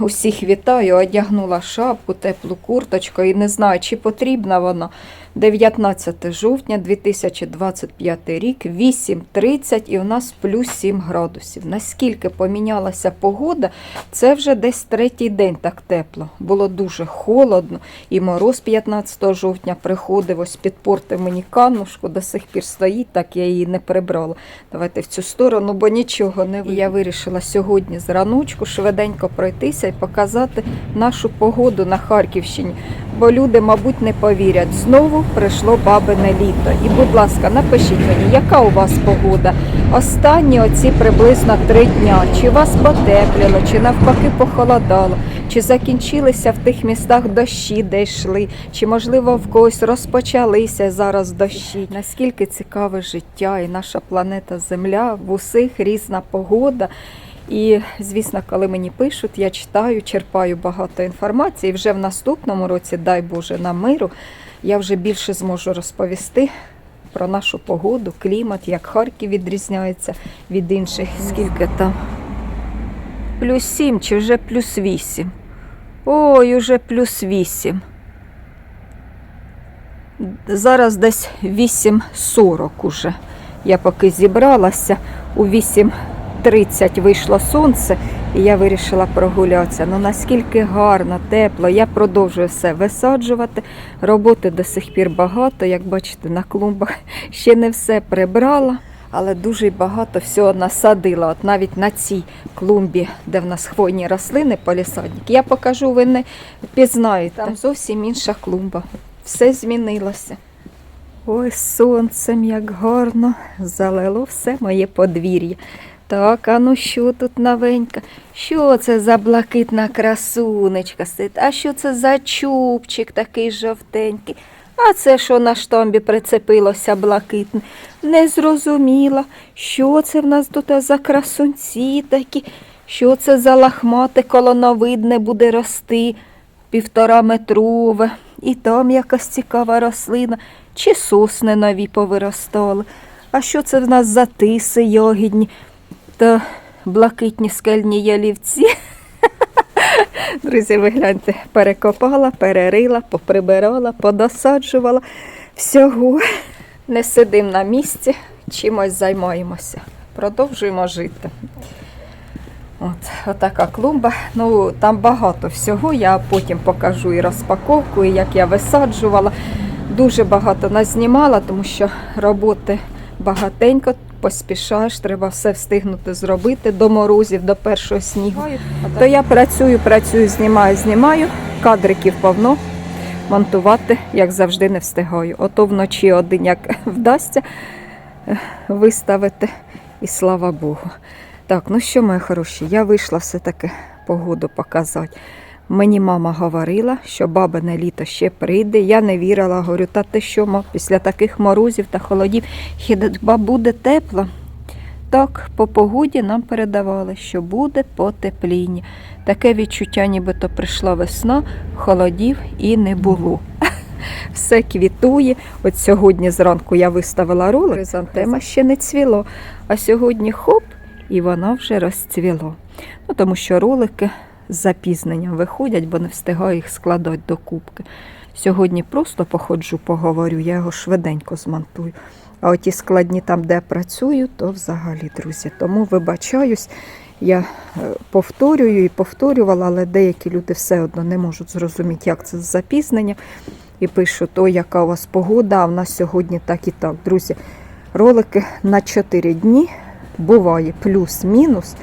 усіх вітаю, одягнула шапку, теплу курточку і не знаю, чи потрібна вона. 19 жовтня 2025 рік, 8.30 і у нас плюс 7 градусів. Наскільки помінялася погода, це вже десь третій день так тепло. Було дуже холодно і мороз 15 жовтня приходив, ось підпортив мені канушку, до сих пір стоїть, так я її не прибрала. Давайте в цю сторону, бо нічого не. Я вирішила сьогодні з раночку швиденько пройтися і показати нашу погоду на Харківщині. Бо люди, мабуть, не повірять. Знову прийшло бабине літо. І, будь ласка, напишіть мені, яка у вас погода? Останні оці приблизно три дня. Чи вас потепліло, чи навпаки похолодало, чи закінчилися в тих містах дощі, де йшли, чи можливо в когось розпочалися зараз дощі. Наскільки цікаве життя і наша планета Земля, в усіх різна погода. І, звісно, коли мені пишуть, я читаю, черпаю багато інформації. Вже в наступному році, дай Боже, на миру, я вже більше зможу розповісти про нашу погоду, клімат, як Харків відрізняється від інших. Скільки там? Плюс 7 чи вже плюс 8? Ой, уже плюс 8. Зараз десь 8.40 уже. Я поки зібралася у 8.30 вийшло сонце, і я вирішила прогулятися. Ну наскільки гарно, тепло. Я продовжую все висаджувати. Роботи до сих пір багато. Як бачите, на клумбах ще не все прибрала. Але дуже багато всього насадила. От навіть на цій клумбі, де в нас хвойні рослини, полісадник, я покажу, ви не пізнаєте. Там зовсім інша клумба. Все змінилося. Ой, сонцем як гарно залило все моє подвір'я. Так, а ну що тут новенька? Що це за блакитна красунечка сидить? А що це за чубчик такий жовтенький? А це що на штамбі прицепилося блакитне? Не зрозуміла, що це в нас тут за красунці такі, що це за лахмате колоновидне буде рости, півтора метрове, і там якась цікава рослина, чи сосни нові повиростали. А що це в нас за тиси йогідні та блакитні скельні ялівці? Друзі, ви гляньте, перекопала, перерила, поприбирала, подосаджувала всього. Не сидимо на місці, чимось займаємося. Продовжуємо жити. От, отака клумба. Ну, там багато всього. Я потім покажу і розпаковку, і як я висаджувала. Дуже багато назнімала, тому що роботи багатенько, поспішаєш, треба все встигнути зробити до морозів, до першого снігу. То я працюю, працюю, знімаю, знімаю. Кадриків повно. Монтувати, як завжди, не встигаю. Ото вночі один як вдасться виставити, і слава Богу. Так, ну що, мої хороші, я вийшла все-таки погоду показати. Мені мама говорила, що бабине літо ще прийде. Я не вірила, говорю, та ти що, ма, після таких морозів та холодів хіба буде тепло? Так, по погоді нам передавали, що буде потепління. Таке відчуття, нібито прийшла весна, холодів і не було. Все квітує. От сьогодні зранку я виставила ролик, хризантема ще не цвіло, а сьогодні хоп, і воно вже розцвіло. Ну, тому що ролики з запізненням виходять, бо не встигаю їх складати до кубки. Сьогодні просто походжу, поговорю, я його швиденько змонтую. А оті складні там, де працюю, то взагалі, друзі. Тому вибачаюсь, я е, повторюю і повторювала, але деякі люди все одно не можуть зрозуміти, як це з запізненням. І пишуть, ой, яка у вас погода, а в нас сьогодні так і так. Друзі, ролики на 4 дні буває плюс-мінус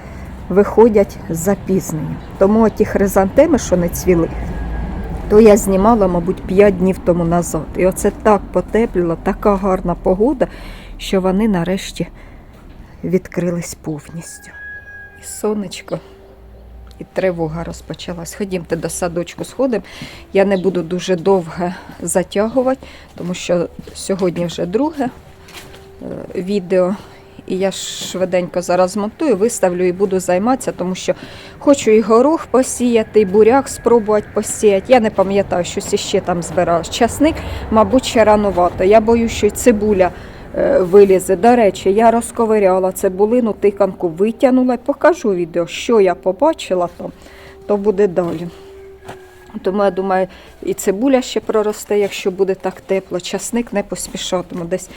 виходять з запізненням. Тому ті хризантеми, що не цвіли, то я знімала, мабуть, 5 днів тому назад. І оце так потепліло, така гарна погода, що вони нарешті відкрились повністю. І сонечко, і тривога розпочалась. Ходімте до садочку сходимо. Я не буду дуже довго затягувати, тому що сьогодні вже друге е, відео. І я швиденько зараз монтую, виставлю і буду займатися, тому що хочу і горох посіяти, і буряк спробувати посіяти. Я не пам'ятаю, щось іще там збиралась. Часник, мабуть, ще ранувато. Я боюсь, що цибуля е, вилізе. До речі, я розковиряла цибулину, тиканку витягнула покажу відео, що я побачила там. то буде далі. Тому я думаю, і цибуля ще проросте, якщо буде так тепло. Часник не поспішатиму. Десь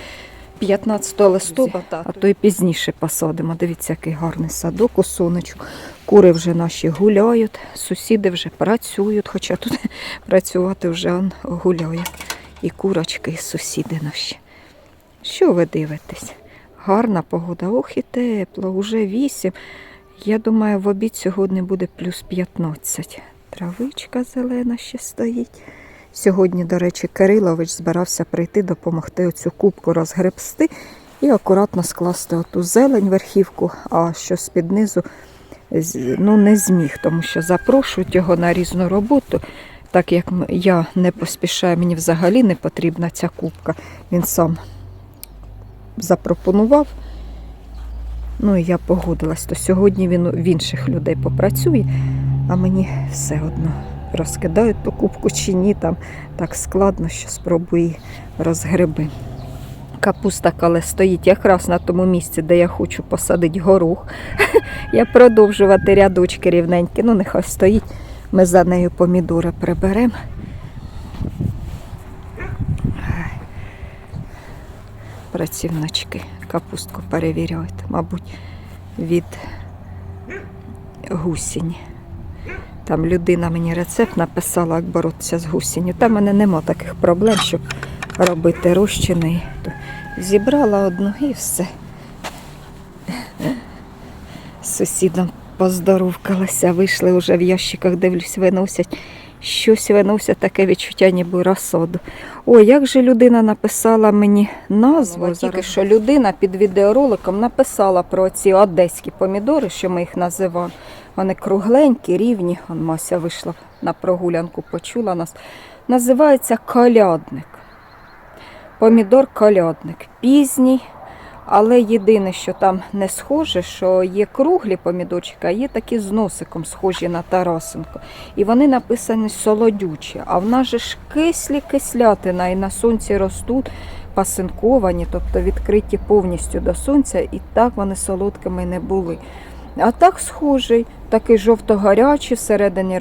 15 листопада, а то і пізніше посадимо. Дивіться, який гарний садок у сонечку. Кури вже наші гуляють, сусіди вже працюють, хоча тут працювати вже гуляє. І курочки, і сусіди наші. Що ви дивитесь? Гарна погода, ох і тепло, уже 8. Я думаю, в обід сьогодні буде плюс 15. Травичка зелена ще стоїть. Сьогодні, до речі, Кирилович збирався прийти допомогти оцю кубку розгребсти і акуратно скласти оту зелень верхівку, а що з-під низу ну, не зміг, тому що запрошують його на різну роботу. Так як я не поспішаю, мені взагалі не потрібна ця кубка. Він сам запропонував. Ну і я погодилась, то сьогодні він в інших людей попрацює, а мені все одно розкидають ту кубку чи ні, там так складно, що спробую її розгреби. Капуста, коли стоїть якраз на тому місці, де я хочу посадити горох. Я продовжувати рядочки рівненькі, ну нехай стоїть. Ми за нею помідори приберемо. Працівнички капустку перевіряють, мабуть, від гусінь. Там людина мені рецепт написала, як боротися з гусінню. Там в мене нема таких проблем, щоб робити розчини. Зібрала одну і все. З сусідом поздоровкалася, вийшли вже в ящиках, дивлюсь, виносять. Щось виносять, таке відчуття, ніби розсоду. Ой, як же людина написала мені назву? Ну, Тільки зараз. що людина під відеороликом написала про ці одеські помідори, що ми їх називаємо. Вони кругленькі, рівні. Он Мася вийшла на прогулянку, почула нас. Називається колядник. Помідор колядник. Пізній, але єдине, що там не схоже, що є круглі помідорчики, а є такі з носиком, схожі на Тарасенко. І вони написані солодючі. А в нас же ж кислі кислятина і на сонці ростуть пасинковані, тобто відкриті повністю до сонця, і так вони солодкими не були. А так схожий, такий жовто-гарячий, всередині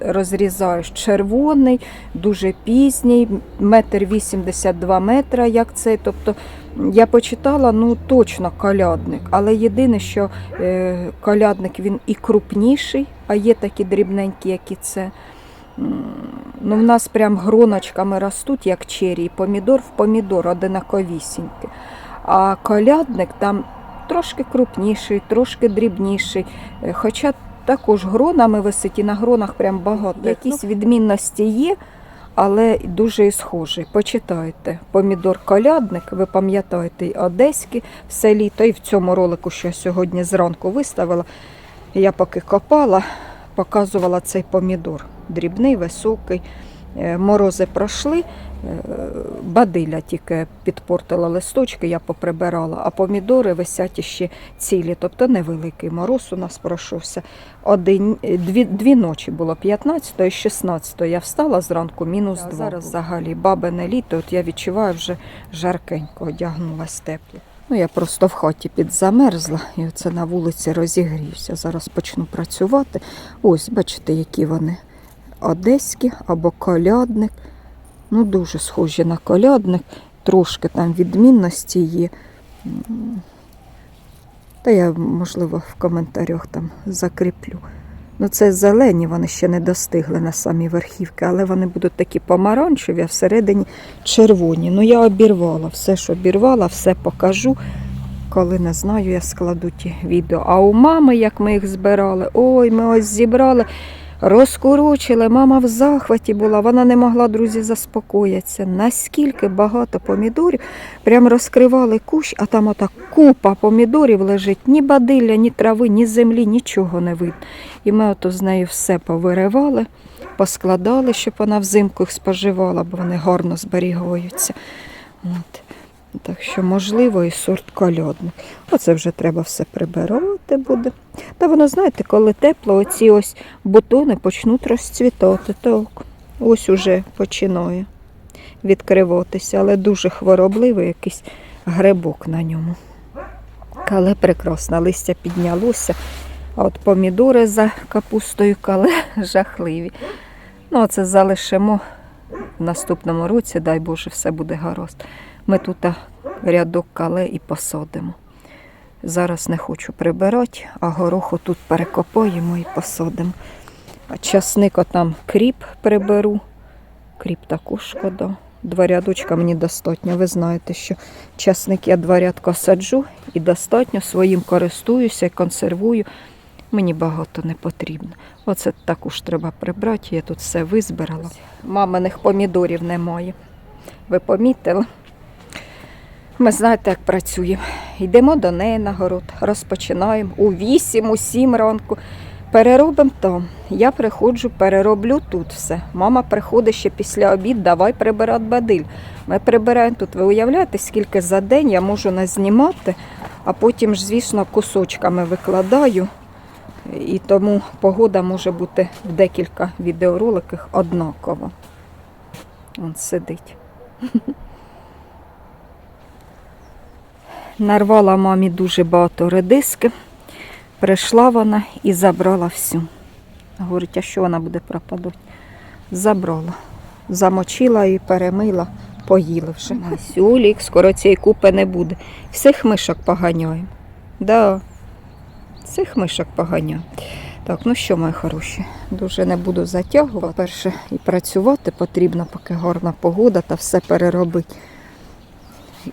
розрізаєш червоний, дуже пізній, метр вісімдесят два метра, як цей. Тобто я почитала, ну точно колядник. Але єдине, що е, колядник він і крупніший, а є такі дрібненькі, як і це. Ну, в нас прям гроночками ростуть, як чері, і помідор в помідор одинаковісінькі. А колядник там трошки крупніший, трошки дрібніший. Е, Хоча також гронами висить, і на гронах прям багато. Якісь відмінності є, але дуже і схожий. Почитайте. Помідор колядник, ви пам'ятаєте, і одеський все літо. І в цьому ролику, що я сьогодні зранку виставила, я поки копала, показувала цей помідор. Дрібний, високий. Е, Морози пройшли, е, бадиля тільки підпортила листочки, я поприбирала, а помідори висять іще цілі, тобто невеликий мороз у нас пройшовся. Один, е, дві, дві ночі було 15 і 16 я встала зранку, мінус 2. зараз взагалі бабине літо, от я відчуваю вже жаркенько, одягнулась тепло. Ну, я просто в хаті підзамерзла і оце на вулиці розігрівся. Зараз почну працювати. Ось, бачите, які вони одеські або колядник. Ну, дуже схожі на колядник, трошки там відмінності є. Та я, можливо, в коментарях там закріплю. Ну, це зелені, вони ще не достигли на самі верхівки, але вони будуть такі помаранчеві, а всередині червоні. Ну, я обірвала, все, що обірвала, все покажу. Коли не знаю, я складу ті відео. А у мами, як ми їх збирали, ой, ми ось зібрали, розкурочили, мама в захваті була, вона не могла, друзі, заспокоїтися. Наскільки багато помідорів, прям розкривали кущ, а там ота купа помідорів лежить, ні бадилля, ні трави, ні землі, нічого не видно. І ми ото з нею все повиривали, поскладали, щоб вона взимку їх споживала, бо вони гарно зберігаються. От. Так що, можливо, і сорт кольодник. Оце вже треба все прибирати буде. Та воно, знаєте, коли тепло, оці ось бутони почнуть розцвітати. Так, ось уже починає відкриватися, але дуже хворобливий якийсь грибок на ньому. Але прекрасно, листя піднялося. А от помідори за капустою кале жахливі. Ну, це залишимо в наступному році, дай Боже, все буде гаразд. Ми тут рядок кале і посадимо. Зараз не хочу прибирати, а гороху тут перекопаємо і посадимо. А часник там кріп приберу. Кріп також шкода. Два рядочка мені достатньо. Ви знаєте, що часник я два рядка саджу і достатньо своїм користуюся і консервую. Мені багато не потрібно. Оце також треба прибрати. Я тут все визбирала. Маминих помідорів немає. Ви помітили? Ми знаєте, як працюємо. Йдемо до неї на город, розпочинаємо у 8, у 7 ранку. Переробимо там. Я приходжу, перероблю тут все. Мама приходить ще після обід, давай прибирати бадиль. Ми прибираємо тут. Ви уявляєте, скільки за день я можу назнімати, а потім ж, звісно, кусочками викладаю. І тому погода може бути в декілька відеороликах однаково. Він сидить. Нарвала мамі дуже багато редиски. Прийшла вона і забрала всю. Говорить, а що вона буде пропадати? Забрала. Замочила і перемила, поїли вже. Сюлік, скоро цієї купи не буде. Всіх мишок поганяємо. Да. Всіх мишок поганяємо. Так, ну що, мої хороші, дуже не буду затягувати. По-перше, і працювати потрібно, поки гарна погода та все переробити.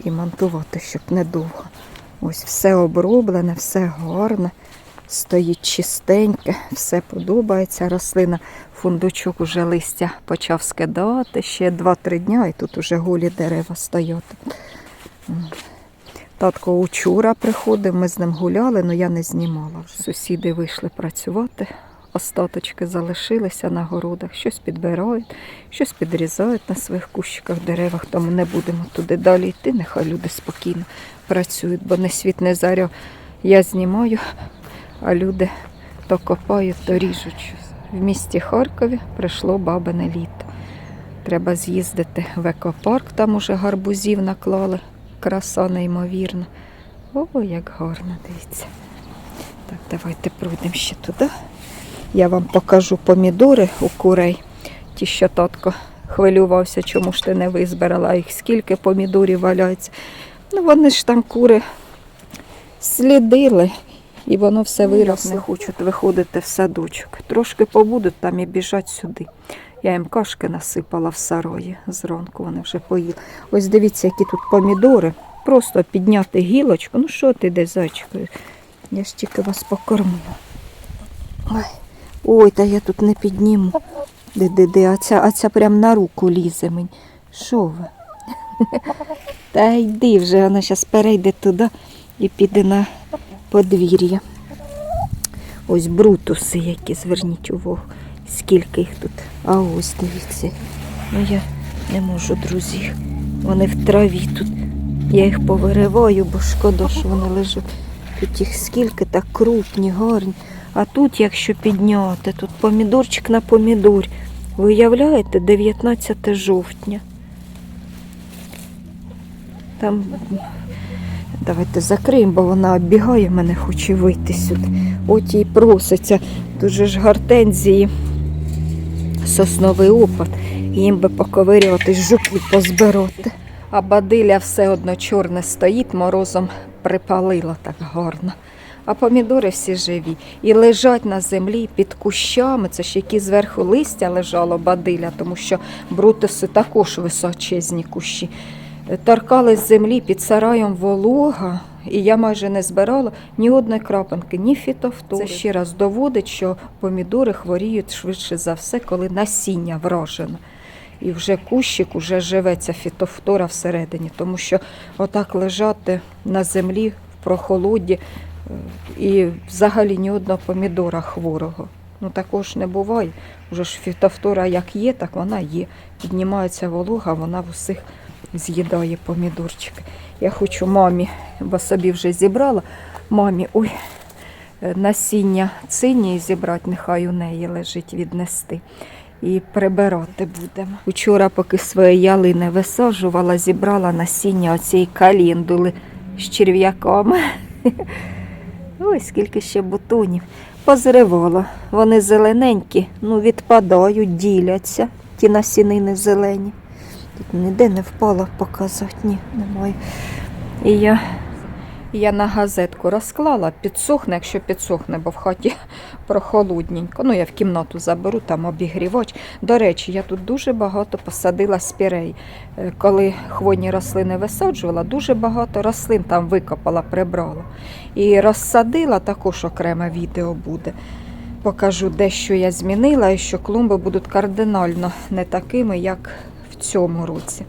І монтувати, щоб недовго. Ось все оброблене, все гарне, стоїть чистеньке, все подобається. Рослина, фундучок уже листя почав скидати. Ще 2-3 дня і тут уже голі дерева стоять. Татко учора приходив, ми з ним гуляли, але я не знімала. Сусіди вийшли працювати, остаточки залишилися на городах, щось підбирають, щось підрізають на своїх кущиках, деревах, тому не будемо туди далі йти. Нехай люди спокійно працюють, бо не світ не заря. Я знімаю, а люди то копають, то ріжуть. В місті Харкові прийшло бабине літо. Треба з'їздити в екопарк, там уже гарбузів наклали. Краса неймовірна. О, як гарно, дивіться. Так, давайте пройдемо ще туди. Я вам покажу помідори у курей. Ті, що татко хвилювався, чому ж ти не визбирала їх, скільки помідорів валяється. Ну, вони ж там кури слідили, і воно все виросло. Не хочуть виходити в садочок. Трошки побудуть там і біжать сюди. Я їм кашки насипала в сарої зранку, вони вже поїли. Ось дивіться, які тут помідори. Просто підняти гілочку. Ну що ти де зайчикою? Я ж тільки вас покормила. Ой, ой, та я тут не підніму. Де-де-де, а ця, а ця прям на руку лізе мені. Що ви? Та йди вже, вона зараз перейде туди і піде на подвір'я. Ось брутуси які, зверніть увагу, скільки їх тут. А ось дивіться. Ну я не можу, друзі. Вони в траві тут. Я їх повириваю, бо шкода, що вони лежать. Тут їх скільки так крупні, гарні. А тут, якщо підняти, тут помідорчик на помідор. Ви уявляєте, 19 жовтня. Там давайте закриємо, бо вона оббігає мене, хоче вийти сюди. От їй проситься. Дуже ж гортензії, сосновий опад. Їм би поковирювати, жуку позбирати. А бадиля все одно чорне стоїть, морозом припалила так гарно. А помідори всі живі. І лежать на землі під кущами. Це ж які зверху листя лежало бадиля, тому що брутуси також височезні кущі. Торкали з землі під сараєм волога, і я майже не збирала ні одної крапинки, ні фітофтори. Це ще раз доводить, що помідори хворіють швидше за все, коли насіння вражено. І вже кущик уже живеться фітофтора всередині, тому що отак лежати на землі в прохолоді і взагалі ні одного помідора хворого. Ну також не буває. Уже ж фітофтора як є, так вона є. Піднімається волога, вона в усіх з'їдає помідорчики. Я хочу мамі, бо собі вже зібрала. Мамі, ой, е, насіння цинії зібрати, нехай у неї лежить віднести. І прибирати будемо. Вчора, поки свої ялини висаджувала, зібрала насіння оцієї каліндули з черв'яками. Ой, скільки ще бутонів. Позривала. Вони зелененькі, ну відпадають, діляться, ті насінини зелені. Тут ніде не впало показати, ні, немає. І я, я на газетку розклала, підсохне, якщо підсохне, бо в хаті прохолодненько. Ну, я в кімнату заберу, там обігрівач. До речі, я тут дуже багато посадила спірей. Е, Коли хвойні рослини висаджувала, дуже багато рослин там викопала, прибрала. І розсадила, також окреме відео буде. Покажу, де що я змінила, і що клумби будуть кардинально не такими, як в цьому році.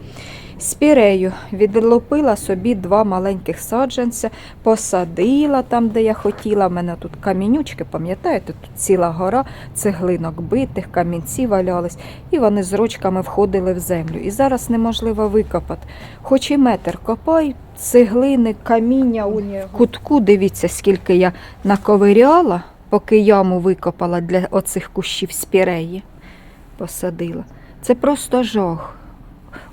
Спірею відлупила собі два маленьких саджанця, посадила там, де я хотіла. У мене тут камінючки, пам'ятаєте, тут ціла гора цеглинок битих, камінці валялись, і вони з ручками входили в землю. І зараз неможливо викопати. Хоч і метр копай, цеглини, каміння у кутку. Дивіться, скільки я наковиряла, поки яму викопала для оцих кущів спіреї. Посадила. Це просто жах.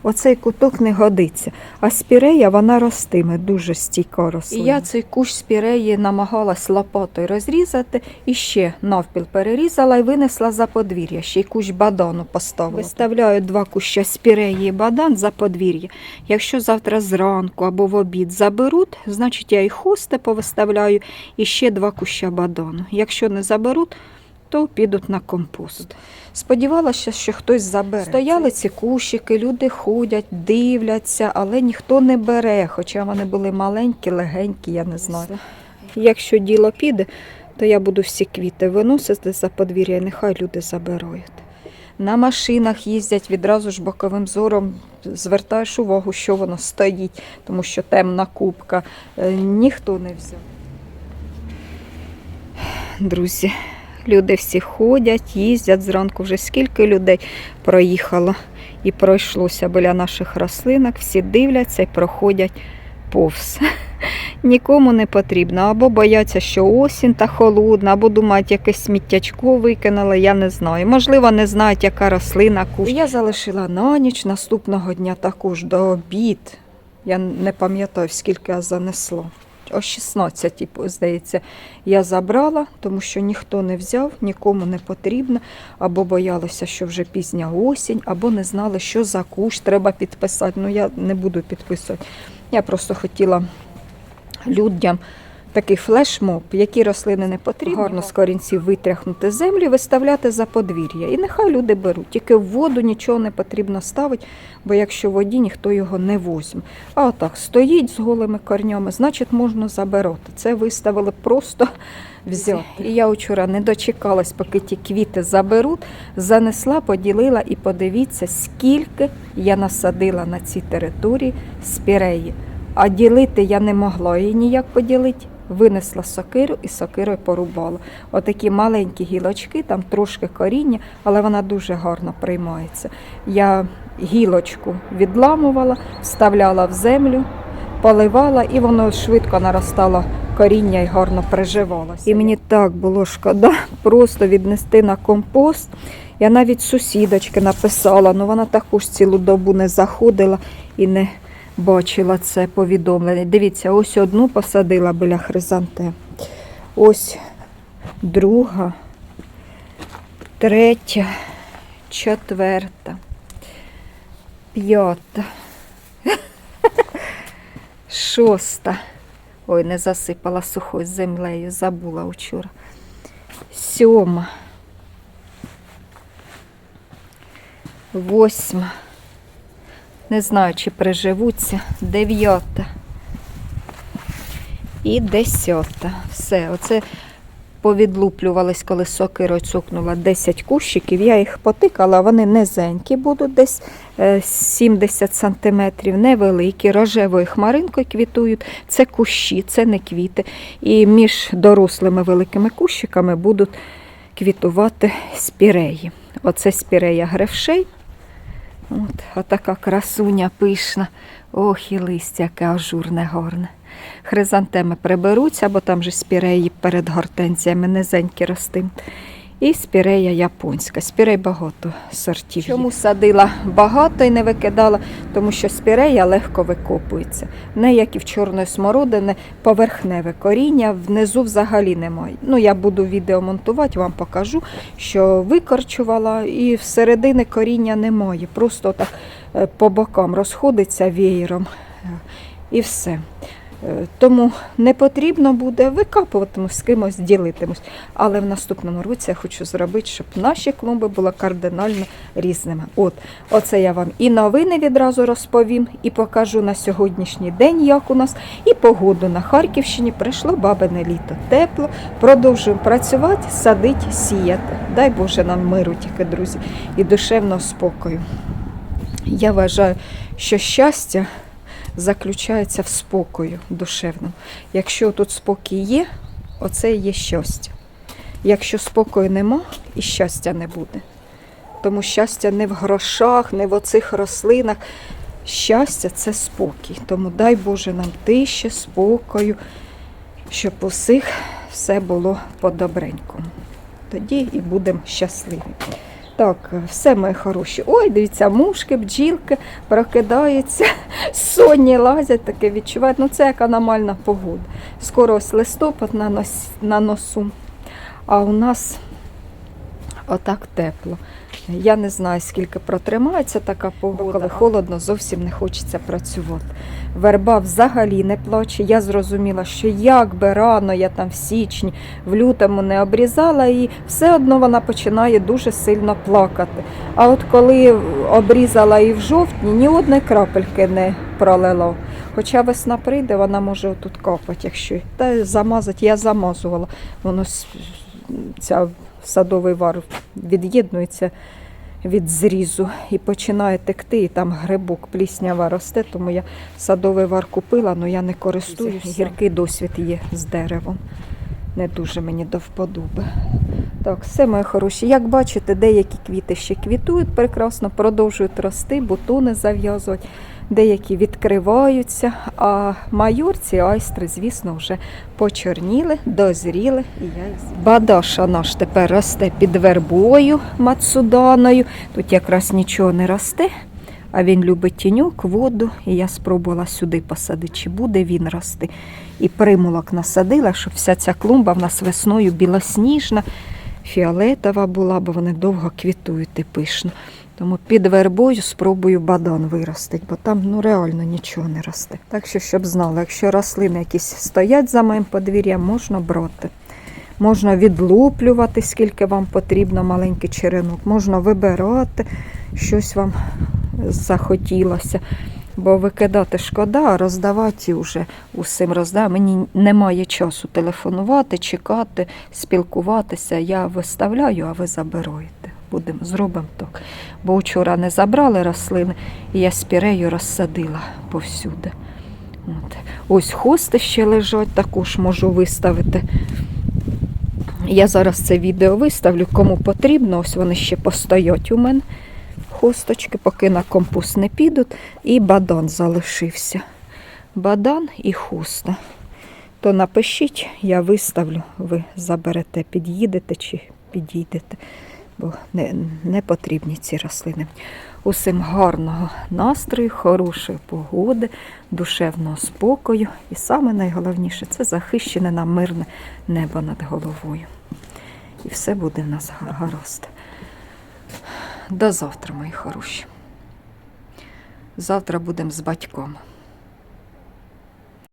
Оцей куток не годиться. А спірея вона ростиме, дуже стійко рослина. І я цей кущ спіреї намагалась лопатою розрізати і ще навпіл перерізала і винесла за подвір'я. Ще й кущ бадану поставила. Виставляю два куща спіреї і бадан за подвір'я. Якщо завтра зранку або в обід заберуть, значить я і хости повиставляю і ще два куща бадану. Якщо не заберуть, то підуть на компост. Сподівалася, що хтось забере. Стояли ці кущики, люди ходять, дивляться, але ніхто не бере, хоча вони були маленькі, легенькі, я не знаю. Якщо діло піде, то я буду всі квіти виносити за подвір'я, і нехай люди забирають. На машинах їздять відразу ж боковим зором, звертаєш увагу, що воно стоїть, тому що темна кубка. Е, Ніхто не взяв. Друзі, люди всі ходять, їздять зранку вже скільки людей проїхало і пройшлося біля наших рослинок, всі дивляться і проходять повз. Нікому не потрібно, або бояться, що осінь та холодна, або думають, якесь сміттячко викинули, я не знаю. Можливо, не знають, яка рослина кущ. Я залишила на ніч наступного дня також до обід. Я не пам'ятаю, скільки я занесла. О 16, здається, я забрала, тому що ніхто не взяв, нікому не потрібно, або боялися, що вже пізня осінь, або не знали, що за кущ треба підписати. Ну, я не буду підписувати. Я просто хотіла людям такий флешмоб, які рослини не потрібні, гарно з корінців витряхнути землю, виставляти за подвір'я. І нехай люди беруть. Тільки в воду нічого не потрібно ставити, бо якщо в воді ніхто його не возьме. А отак стоїть з голими корнями, значить можна забирати. Це виставили просто взяти. І я вчора не дочекалась, поки ті квіти заберуть, занесла, поділила і подивіться, скільки я насадила на цій території спіреї. А ділити я не могла її ніяк поділити. Винесла сокиру і сокирою порубала. Отакі маленькі гілочки, там трошки коріння, але вона дуже гарно приймається. Я гілочку відламувала, вставляла в землю, поливала, і воно швидко наростало коріння і гарно приживалося. І мені так було шкода просто віднести на компост. Я навіть сусідочки написала, але вона також цілу добу не заходила і не бачила це повідомлення. Дивіться, ось одну посадила біля хризантем. Ось друга, третя, четверта, п'ята, шоста. Ой, не засипала сухою землею, забула вчора. Сьома. Восьма. Не знаю, чи приживуться. Дев'ята. І десята. Все. Оце повідлуплювались, коли сокирою цукнула 10 кущиків. Я їх потикала, вони низенькі будуть, десь е, 70 сантиметрів, невеликі, рожевою хмаринкою квітують. Це кущі, це не квіти. І між дорослими великими кущиками будуть квітувати спіреї. Оце спірея гревшей. От, отака красуня пишна. Ох, і листя, яке ажурне горне. Хризантеми приберуться, бо там же спіреї перед гортенцями низенькі ростим. І спірея японська. Спірей багато сортів. Чому садила багато і не викидала? Тому що спірея легко викопується. Не як і в чорної смородини, поверхневе коріння, внизу взагалі немає. Ну, я буду відео монтувати, вам покажу, що викорчувала і всередини коріння немає. Просто так е, по бокам розходиться веєром. Е, І все. Е, Тому не потрібно буде викапуватимусь з кимось, ділитимусь. Але в наступному році я хочу зробити, щоб наші клумби були кардинально різними. От, оце я вам і новини відразу розповім, і покажу на сьогоднішній день, як у нас, і погоду на Харківщині. Прийшло бабине літо. Тепло. Продовжуємо працювати, садити, сіяти. Дай Боже нам миру тільки, друзі, і душевного спокою. Я вважаю, що щастя заключається в спокою душевному. Якщо тут спокій є, оце є щастя. Якщо спокою нема, і щастя не буде. Тому щастя не в грошах, не в оцих рослинах. Щастя це спокій. Тому дай Боже нам тиші, спокою, щоб усіх все було по-добренькому. Тоді і будемо щасливі. Так, все мої хороші. Ой, дивіться, мушки, бджілки прокидаються, сонні лазять, таке відчувають. Ну це як аномальна погода. Скоро ось листопад на, нос, на носу. А у нас отак тепло. Я не знаю, скільки протримається така погода. Коли холодно, зовсім не хочеться працювати. Верба взагалі не плаче. Я зрозуміла, що як би рано я там в січні, в лютому не обрізала, і все одно вона починає дуже сильно плакати. А от коли обрізала і в жовтні, ні одної крапельки не пролило. Хоча весна прийде, вона може тут капати, якщо та замазати, я замазувала. Воно ця садовий вар від'єднується від зрізу і починає текти, і там грибок пліснява росте, тому я садовий вар купила, але я не користуюсь. Гіркий досвід є з деревом. Не дуже мені до вподоби. Так, все моє хороші. Як бачите, деякі квіти ще квітують прекрасно, продовжують рости, бутони зав'язувати, деякі відкриваються, а майорці, айстри, звісно, вже почорніли, дозріли. І. Бадаша наш тепер росте під вербою мацуданою. Тут якраз нічого не росте, а він любить тіньок, воду. І я спробувала сюди посадити, чи буде він рости. І примулок насадила, щоб вся ця клумба в нас весною білосніжна, фіолетова була, бо вони довго квітують і пишно. Тому під вербою спробую бадан виростити, бо там ну реально нічого не росте. Так що, щоб знали, якщо рослини якісь стоять за моїм подвір'ям, можна брати. Можна відлуплювати, скільки вам потрібно, маленький черенок, можна вибирати, щось вам захотілося. Бо викидати шкода, а роздавати вже усім роздаю. Мені немає часу телефонувати, чекати, спілкуватися. Я виставляю, а ви забираєте. Будемо, зробимо так. Бо вчора не забрали рослини, і я спірею розсадила повсюди. От. Ось хости ще лежать, також можу виставити. Я зараз це відео виставлю, кому потрібно. Ось вони ще постоять у мене. Хосточки, поки на компост не підуть. І бадан залишився. Бадан і хуста. То напишіть, я виставлю, ви заберете, під'їдете чи підійдете, бо не, не потрібні ці рослини. Усім гарного настрою, хорошої погоди, душевного спокою. І саме найголовніше це захищене нам мирне небо над головою. І все буде в нас гаразд. До завтра, мої хороші. Завтра будемо з батьком.